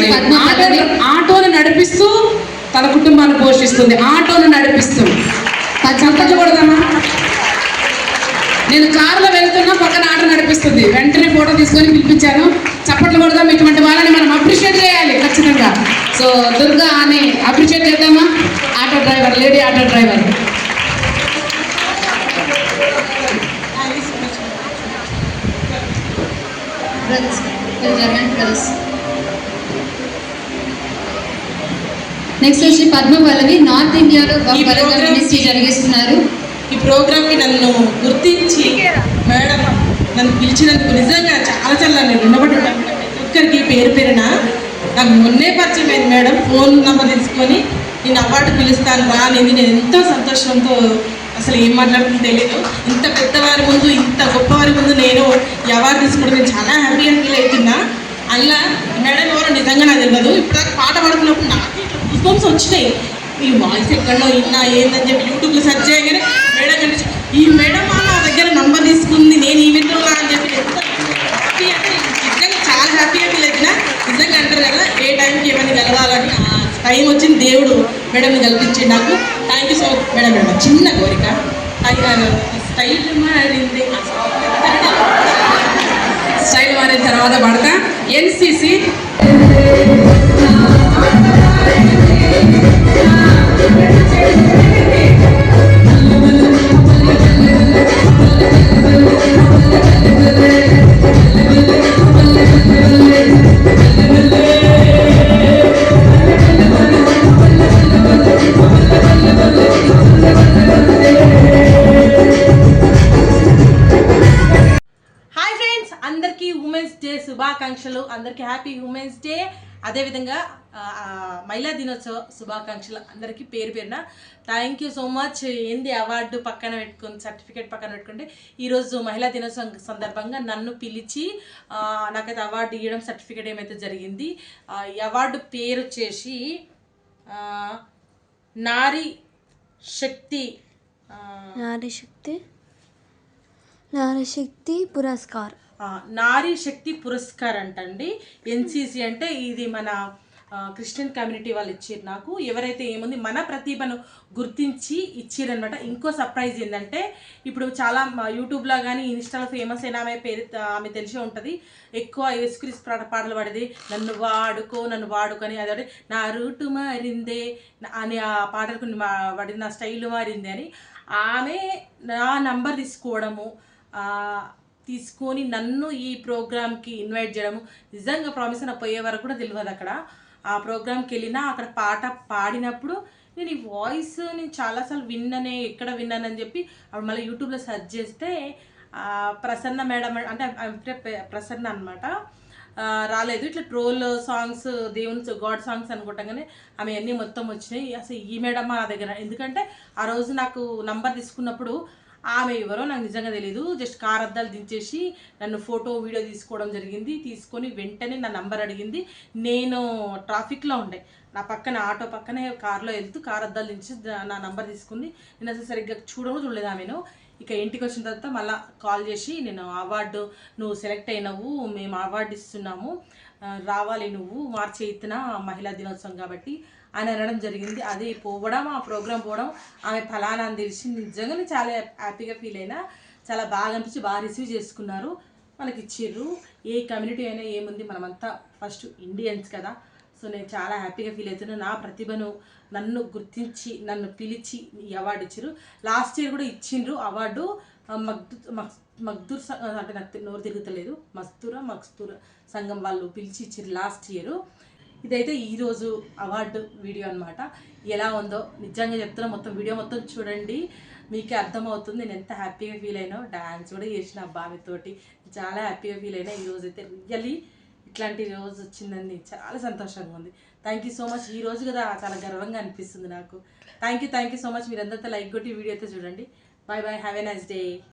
మరి ఆటో ఆటోను నడిపిస్తూ తన కుటుంబాన్ని పోషిస్తుంది. ఆటోను నడిపిస్తూ. చప్పట్లు కొడదామా నేను కారులో వెళ్తున్నా పక్కన ఆటో నడిపిస్తుంది. వెంటనే ఫోటో తీసుకొని పిలిపించాను. చప్పట్లు కొడదాం ఇటువంటి వాళ్ళని మనం అప్రిషియేట్ చేయాలి ఖచ్చితంగా. సో దుర్గా అని అప్రిషియేట్ చేద్దామా? Auto driver lady auto driver. Brothers జరగండి నెక్స్ట్ వచ్చి పద్మ పల్లవి నార్త్ ఇండియాలో జరిగిస్తున్నారు. ఈ ప్రోగ్రామ్కి నన్ను గుర్తించి మేడం నన్ను పిలిచినందుకు నిజంగా చాలా చాలా నేను ప్రతి ఒక్కరికి పేరు పేరున నాకు మొన్నే పరిచయం అయింది మేడం. ఫోన్ నెంబర్ తీసుకొని నేను అవార్డు పిలుస్తాను రా అనేది నేను ఎంతో సంతోషంతో అసలు ఏం మాట్లాడుతుందో తెలియదు ఇంత పెద్దవారి ముందు ఇంత గొప్పవారి ముందు నేను ఈ అవార్డు తీసుకోవడం నేను చాలా హ్యాపీగా ఫీల్ అవుతున్నా. అలా మేడం ఎవరో నిజంగా నాకు తెలియదు ఇప్పుడు పాట పాడుతున్నప్పుడు ఫోన్స్ వచ్చినాయి. ఈ వాయిస్ ఎక్కడో విన్నా ఏందని చెప్పి యూట్యూబ్లో సెర్చ్ చేయగానే మేడం కనిపించి ఈ మేడం నా దగ్గర నంబర్ తీసుకుంది నేను ఈవెంట్లో అని చెప్పి హ్యాపీ అంటే నిజంగా చాలా హ్యాపీగా ఫీల్ అయినా నిజంగా అంటారు కదా ఏ టైంకి ఏమైనా కలవాలని టైం వచ్చింది దేవుడు మేడంని కల్పించి నాకు. Thank you so much madam. Madam చిన్న కోరిక. స్టైల్ uh, మారింది. స్టైల్ మారిన తర్వాత పడతా. ఎన్సీసీ అందరికీ హ్యాపీ ఉమెన్స్ డే అదేవిధంగా మహిళా దినోత్సవ శుభాకాంక్షలు అందరికీ పేరు పేరున. థ్యాంక్ యూ సో మచ్ ఏంది అవార్డు పక్కన పెట్టుకుని సర్టిఫికేట్ పక్కన పెట్టుకుంటే ఈరోజు మహిళా దినోత్సవం సందర్భంగా నన్ను పిలిచి నాకైతే అవార్డు ఇవ్వడం సర్టిఫికేట్ ఏమైతే జరిగింది ఈ అవార్డు పేరు వచ్చేసి నారీ శక్తి నారీ శక్తి. నారీశక్తి పురస్కార్. నారీ శక్తి పురస్కార్ అంటండి. ఎన్సిసి అంటే ఇది మన క్రిస్టియన్ కమ్యూనిటీ వాళ్ళు ఇచ్చారు నాకు. ఎవరైతే ఏముంది మన ప్రతిభను గుర్తించి ఇచ్చారనమాట ఇంకో సర్ప్రైజ్ ఏంటంటే ఇప్పుడు చాలా యూట్యూబ్లో కానీ ఇన్స్టాలో ఫేమస్ అయిన ఆమె పేరు ఆమె తెలిసే ఉంటుంది. ఎక్కువ యేసుక్రీస్తు పాట పాటలు పడేది నన్ను వాడుకో నన్ను వాడుకొని అదే నా రూటు మారిందే అని ఆ పాటలకు మా- నా స్టైల్ మారింది అని. ఆమె నా నంబర్ తీసుకోవడము తీసుకొని నన్ను ఈ ప్రోగ్రామ్కి ఇన్వైట్ చేయడము. నిజంగా ప్రామిస్ నా పోయే వరకు కూడా తెలియదు అక్కడ. ఆ ప్రోగ్రామ్కి వెళ్ళినా అక్కడ పాట పాడినప్పుడు నేను ఈ వాయిస్ నేను చాలాసార్లు విన్నానే ఎక్కడ విన్నానని చెప్పి అప్పుడు మళ్ళీ యూట్యూబ్లో సెర్చ్ చేస్తే ప్రసన్న మేడం అంటే అంటే ప్రసన్న అనమాట రాలేదు. ఇట్లా ట్రోల్ సాంగ్స్ దేవుని గాడ్ సాంగ్స్ అనుకుంటాం కానీ ఆమె అన్నీ మొత్తం వచ్చినాయి. అసలు ఈ మేడం మా దగ్గర. ఎందుకంటే ఆ రోజు నాకు నంబర్ తీసుకున్నప్పుడు ఆమె ఎవరో నాకు నిజంగా తెలియదు జస్ట్ కార్ అద్దాలు దించేసి నన్ను ఫోటో వీడియో తీసుకోవడం జరిగింది. తీసుకొని వెంటనే నా నంబర్ అడిగింది. నేను ట్రాఫిక్లో ఉండే. నా పక్కన ఆటో పక్కనే కార్లో వెళ్తూ కార్ అద్దాలు దించి నా నంబర్ తీసుకుంది. నేను అసలు సరిగ్గా చూడడం చూడలేదు ఆమెను. ఇక ఇంటికి వచ్చిన తర్వాత మళ్ళీ కాల్ చేసి నేను అవార్డు నువ్వు సెలెక్ట్ అయినవు మేము అవార్డు ఇస్తున్నాము. రావాలి నువ్వు. మార్చి ఎయిత్న మహిళా దినోత్సవం కాబట్టి అని అనడం జరిగింది. అది పోవడం ఆ ప్రోగ్రామ్ పోవడం ఆమె ఫలానా అని తెలిసి నిజంగానే చాలా హ్యాపీగా ఫీల్ అయినా చాలా బాగా అనిపించి బాగా రిసీవ్ చేసుకున్నారు. మనకి ఇచ్చిర్రు. ఏ కమ్యూనిటీ అయినా ఏముంది? మనమంతా ఫస్ట్ ఇండియన్స్ కదా. సో నేను చాలా హ్యాపీగా ఫీల్ అవుతున్నాను నా ప్రతిభను నన్ను గుర్తించి నన్ను పిలిచి ఈ అవార్డు ఇచ్చారు. లాస్ట్ ఇయర్ కూడా ఇచ్చిండ్రు అవార్డు. మగ్దు మగ్దూర్ అంటే నాకు నోరు తిరుగుతలేదు. మస్తూర మస్తూర సంఘం వాళ్ళు పిలిచి ఇచ్చారు లాస్ట్ ఇయర్. ఇదైతే ఈరోజు అవార్డు వీడియో అనమాట ఎలా ఉందో నిజంగా చెప్తున్నా మొత్తం వీడియో మొత్తం చూడండి. మీకే అర్థమవుతుంది. నేను ఎంత హ్యాపీగా ఫీల్ అయినా డ్యాన్స్ కూడా చేసిన బావితోటి చాలా హ్యాపీగా ఫీల్ అయినా ఈరోజు అయితే రియల్లీ ఇట్లాంటి రోజు వచ్చిందని చాలా సంతోషంగా ఉంది. థ్యాంక్ యూ సో మచ్ ఈ రోజు కదా చాలా గర్వంగా అనిపిస్తుంది నాకు. Thank you thank you so much మీరందరితో like కొట్టి వీడియో అయితే చూడండి. Bye bye have a nice day